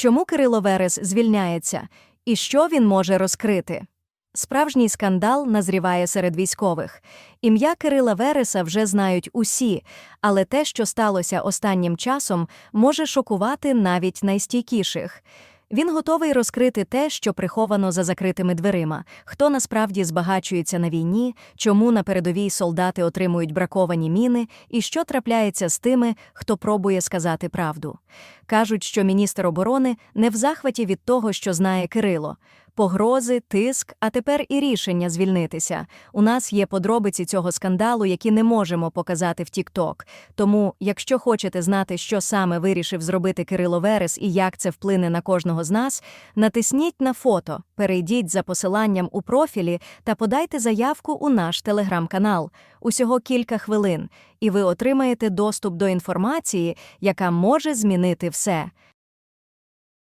Чому Кирило Верес звільняється? І що він може розкрити? Справжній скандал назріває серед військових. Ім'я Кирила Вереса вже знають усі, але те, що сталося останнім часом, може шокувати навіть найстійкіших. Він готовий розкрити те, що приховано за закритими дверима, хто насправді збагачується на війні, чому на передовій солдати отримують браковані міни, і що трапляється з тими, хто пробує сказати правду. Кажуть, що міністр оборони не в захваті від того, що знає Кирило. Погрози, тиск, а тепер і рішення звільнитися. У нас є подробиці цього скандалу, які не можемо показати в TikTok. Тому, якщо хочете знати, що саме вирішив зробити Кирило Верес і як це вплине на кожного з нас, натисніть на фото, перейдіть за посиланням у профілі та подайте заявку у наш телеграм-канал. Усього кілька хвилин, і ви отримаєте доступ до інформації, яка може змінити все.